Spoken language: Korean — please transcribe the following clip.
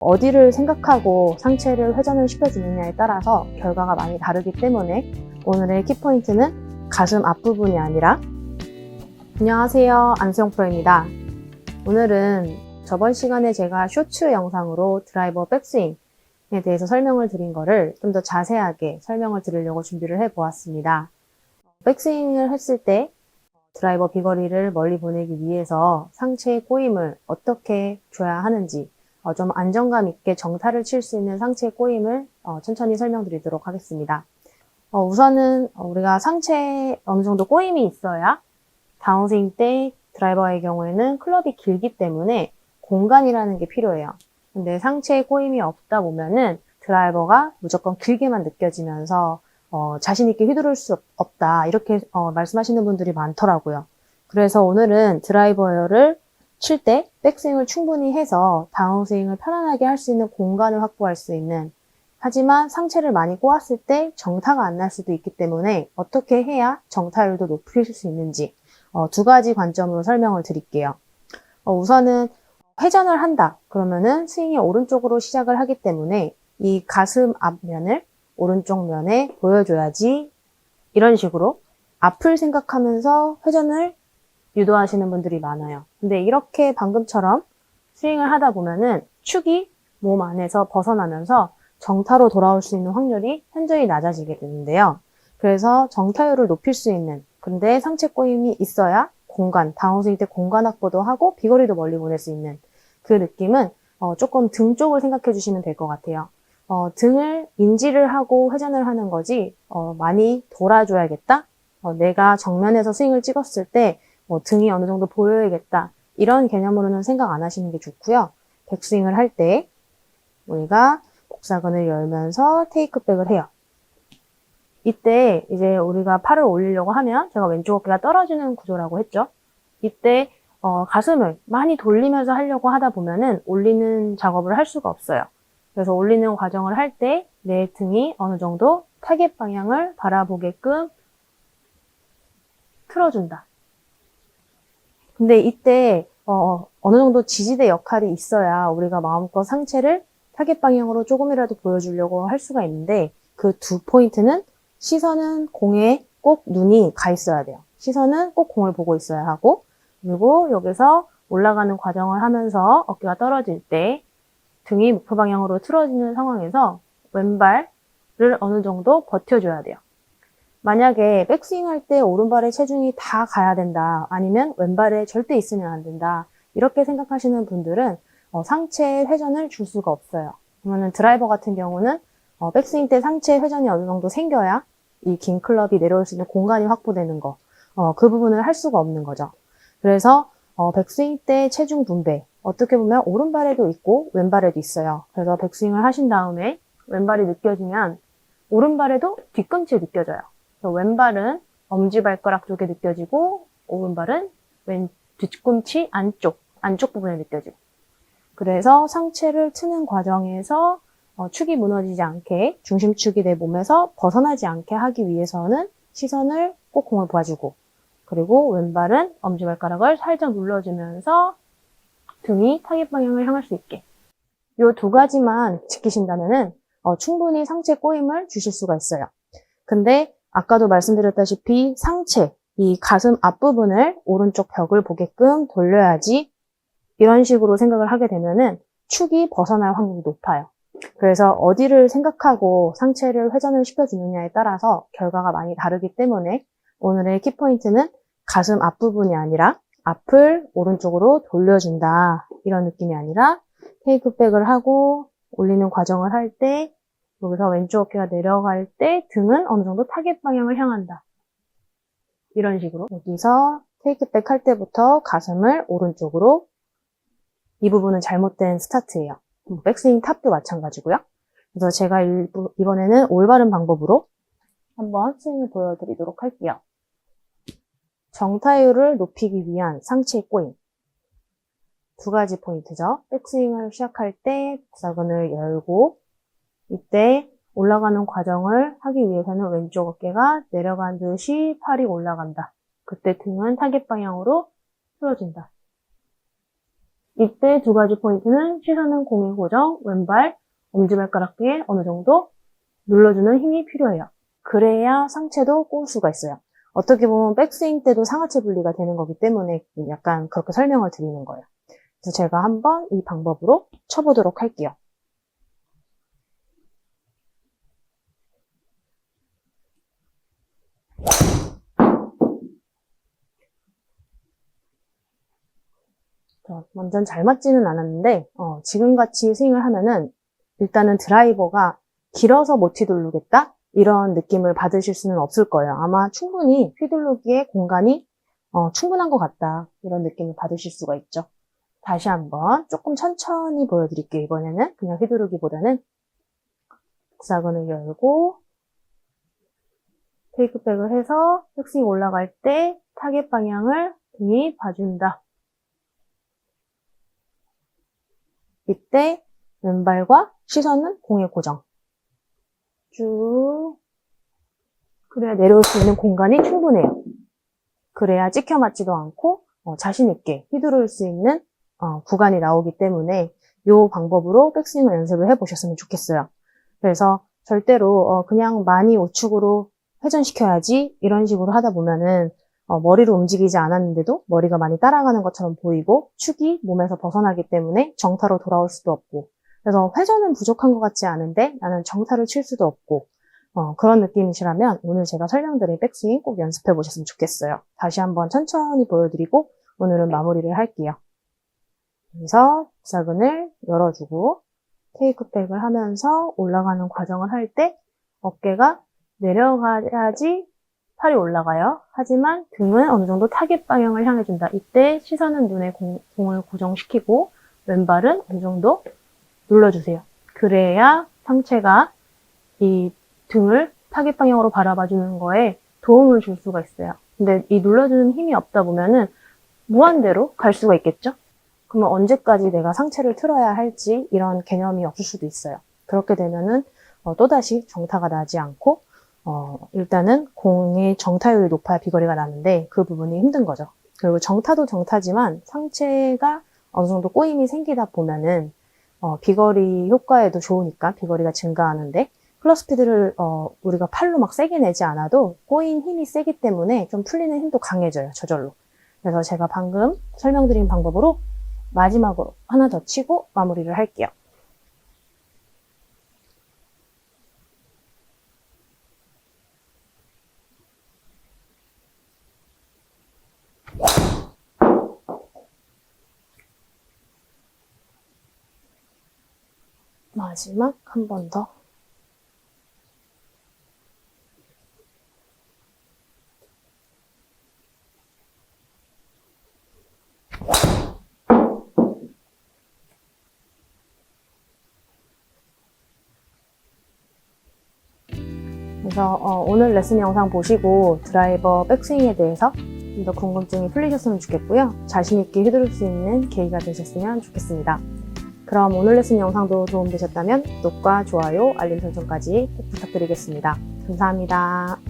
어디를 생각하고 상체를 회전을 시켜주느냐에 따라서 결과가 많이 다르기 때문에 오늘의 키포인트는 가슴 앞부분이 아니라 안녕하세요 안수영 프로입니다. 오늘은 저번 시간에 제가 쇼츠 영상으로 드라이버 백스윙에 대해서 설명을 드린 거를 좀 더 자세하게 설명을 드리려고 준비를 해 보았습니다. 백스윙을 했을 때 드라이버 비거리를 멀리 보내기 위해서 상체의 꼬임을 어떻게 줘야 하는지 어, 좀 안정감 있게 정타를 칠 수 있는 상체의 꼬임을 어, 천천히 설명드리도록 하겠습니다. 어, 우선은 우리가 상체에 어느 정도 꼬임이 있어야 다운스윙 때 드라이버의 경우에는 클럽이 길기 때문에 공간이라는 게 필요해요. 근데 상체에 꼬임이 없다 보면은 드라이버가 무조건 길게만 느껴지면서 어, 자신 있게 휘두를 수 없다 이렇게 어, 말씀하시는 분들이 많더라고요. 그래서 오늘은 드라이버를 칠 때 백스윙을 충분히 해서 다운스윙을 편안하게 할 수 있는 공간을 확보할 수 있는 하지만 상체를 많이 꼬았을 때 정타가 안 날 수도 있기 때문에 어떻게 해야 정타율도 높일 수 있는지 어, 두 가지 관점으로 설명을 드릴게요. 어, 우선은 회전을 한다. 그러면은 스윙이 오른쪽으로 시작을 하기 때문에 이 가슴 앞면을 오른쪽 면에 보여줘야지 이런 식으로 앞을 생각하면서 회전을 유도하시는 분들이 많아요. 근데 이렇게 방금처럼 스윙을 하다 보면은 축이 몸 안에서 벗어나면서 정타로 돌아올 수 있는 확률이 현저히 낮아지게 되는데요. 그래서 정타율을 높일 수 있는 근데 상체 꼬임이 있어야 공간, 다운스윙 때 공간 확보도 하고 비거리도 멀리 보낼 수 있는 그 느낌은 어, 조금 등 쪽을 생각해 주시면 될 것 같아요. 어, 등을 인지를 하고 회전을 하는 거지 어, 많이 돌아줘야겠다. 어, 내가 정면에서 스윙을 찍었을 때 뭐 등이 어느 정도 보여야겠다. 이런 개념으로는 생각 안 하시는 게 좋고요. 백스윙을 할 때 우리가 복사근을 열면서 테이크백을 해요. 이때 이제 우리가 팔을 올리려고 하면 제가 왼쪽 어깨가 떨어지는 구조라고 했죠. 이때 어, 가슴을 많이 돌리면서 하려고 하다 보면은 올리는 작업을 할 수가 없어요. 그래서 올리는 과정을 할 때 내 등이 어느 정도 타겟 방향을 바라보게끔 틀어준다. 근데 이때 어, 어느 정도 지지대 역할이 있어야 우리가 마음껏 상체를 타겟 방향으로 조금이라도 보여주려고 할 수가 있는데 그 두 포인트는 시선은 공에 꼭 눈이 가 있어야 돼요. 시선은 꼭 공을 보고 있어야 하고 그리고 여기서 올라가는 과정을 하면서 어깨가 떨어질 때 등이 목표 방향으로 틀어지는 상황에서 왼발을 어느 정도 버텨줘야 돼요. 만약에 백스윙 할 때 오른발에 체중이 다 가야 된다. 아니면 왼발에 절대 있으면 안 된다. 이렇게 생각하시는 분들은 어, 상체 회전을 줄 수가 없어요. 그러면 드라이버 같은 경우는 어, 백스윙 때 상체 회전이 어느 정도 생겨야 이 긴 클럽이 내려올 수 있는 공간이 확보되는 거. 어, 그 부분을 할 수가 없는 거죠. 그래서 어, 백스윙 때 체중 분배. 어떻게 보면 오른발에도 있고 왼발에도 있어요. 그래서 백스윙을 하신 다음에 왼발이 느껴지면 오른발에도 뒤꿈치에 느껴져요. 왼발은 엄지발가락 쪽에 느껴지고 오른발은 왼 뒤꿈치 안쪽, 안쪽 부분에 느껴지고. 그래서 상체를 트는 과정에서 어, 축이 무너지지 않게 중심축이 내 몸에서 벗어나지 않게 하기 위해서는 시선을 꼭 공을 봐주고 그리고 왼발은 엄지발가락을 살짝 눌러주면서 등이 타겟 방향을 향할 수 있게 이 두 가지만 지키신다면은 어, 충분히 상체 꼬임을 주실 수가 있어요. 근데 아까도 말씀드렸다시피 상체, 이 가슴 앞부분을 오른쪽 벽을 보게끔 돌려야지 이런 식으로 생각을 하게 되면은 축이 벗어날 확률이 높아요. 그래서 어디를 생각하고 상체를 회전을 시켜주느냐에 따라서 결과가 많이 다르기 때문에 오늘의 키포인트는 가슴 앞부분이 아니라 앞을 오른쪽으로 돌려준다. 이런 느낌이 아니라 테이크백을 하고 올리는 과정을 할 때 여기서 왼쪽 어깨가 내려갈 때 등은 어느 정도 타겟 방향을 향한다. 이런 식으로 여기서 테이크백 할 때부터 가슴을 오른쪽으로 이 부분은 잘못된 스타트예요. 백스윙 탑도 마찬가지고요. 그래서 제가 이번에는 올바른 방법으로 한번 스윙을 보여드리도록 할게요. 정타율을 높이기 위한 상체 꼬임. 두 가지 포인트죠. 백스윙을 시작할 때 복사근을 열고 이때 올라가는 과정을 하기 위해서는 왼쪽 어깨가 내려간 듯이 팔이 올라간다. 그때 등은 타겟 방향으로 틀어진다. 이때 두 가지 포인트는 시선은 공의 고정, 왼발, 엄지발가락 뒤에 어느 정도 눌러주는 힘이 필요해요. 그래야 상체도 꼬을 수가 있어요. 어떻게 보면 백스윙 때도 상하체 분리가 되는 거기 때문에 약간 그렇게 설명을 드리는 거예요. 그래서 제가 한번 이 방법으로 쳐보도록 할게요. 완전 잘 맞지는 않았는데 어, 지금같이 스윙을 하면은 일단은 드라이버가 길어서 못 휘두르겠다 이런 느낌을 받으실 수는 없을 거예요. 아마 충분히 휘두르기에 공간이 어, 충분한 것 같다 이런 느낌을 받으실 수가 있죠. 다시 한번 조금 천천히 보여드릴게요. 이번에는 그냥 휘두르기보다는 복사근을 열고 테이크백을 해서 흑스윙 올라갈 때 타겟 방향을 등이 봐준다. 이때 왼발과 시선은 공에 고정. 쭉. 그래야 내려올 수 있는 공간이 충분해요. 그래야 찍혀 맞지도 않고 어, 자신있게 휘두를 수 있는 어, 구간이 나오기 때문에 이 방법으로 백스윙을 연습을 해보셨으면 좋겠어요. 그래서 절대로 어, 그냥 많이 우측으로 회전시켜야지 이런 식으로 하다 보면은 어, 머리를 움직이지 않았는데도 머리가 많이 따라가는 것처럼 보이고 축이 몸에서 벗어나기 때문에 정타로 돌아올 수도 없고 그래서 회전은 부족한 것 같지 않은데 나는 정타를 칠 수도 없고 어, 그런 느낌이시라면 오늘 제가 설명드린 백스윙 꼭 연습해 보셨으면 좋겠어요. 다시 한번 천천히 보여드리고 오늘은 마무리를 할게요. 여기서 복사근을 열어주고 테이크백을 하면서 올라가는 과정을 할 때 어깨가 내려가야지 팔이 올라가요. 하지만 등은 어느 정도 타겟 방향을 향해 준다. 이때 시선은 눈에 공, 공을 고정시키고 왼발은 어느 정도 눌러주세요. 그래야 상체가 이 등을 타겟 방향으로 바라봐 주는 거에 도움을 줄 수가 있어요. 근데 이 눌러주는 힘이 없다 보면은 무한대로 갈 수가 있겠죠? 그러면 언제까지 내가 상체를 틀어야 할지 이런 개념이 없을 수도 있어요. 그렇게 되면은 어, 또다시 정타가 나지 않고 어, 일단은 공의 정타율이 높아야 비거리가 나는데 그 부분이 힘든 거죠. 그리고 정타도 정타지만 상체가 어느 정도 꼬임이 생기다 보면은 어, 비거리 효과에도 좋으니까 비거리가 증가하는데 플러스 피드를 어, 우리가 팔로 막 세게 내지 않아도 꼬인 힘이 세기 때문에 좀 풀리는 힘도 강해져요 저절로. 그래서 제가 방금 설명드린 방법으로 마지막으로 하나 더 치고 마무리를 할게요. 마지막 한 번 더. 그래서 어, 오늘 레슨 영상 보시고 드라이버 백스윙에 대해서 좀 더 궁금증이 풀리셨으면 좋겠고요. 자신있게 휘두를 수 있는 계기가 되셨으면 좋겠습니다. 그럼 오늘 레슨 영상도 도움되셨다면 구독과 좋아요, 알림 설정까지 꼭 부탁드리겠습니다. 감사합니다.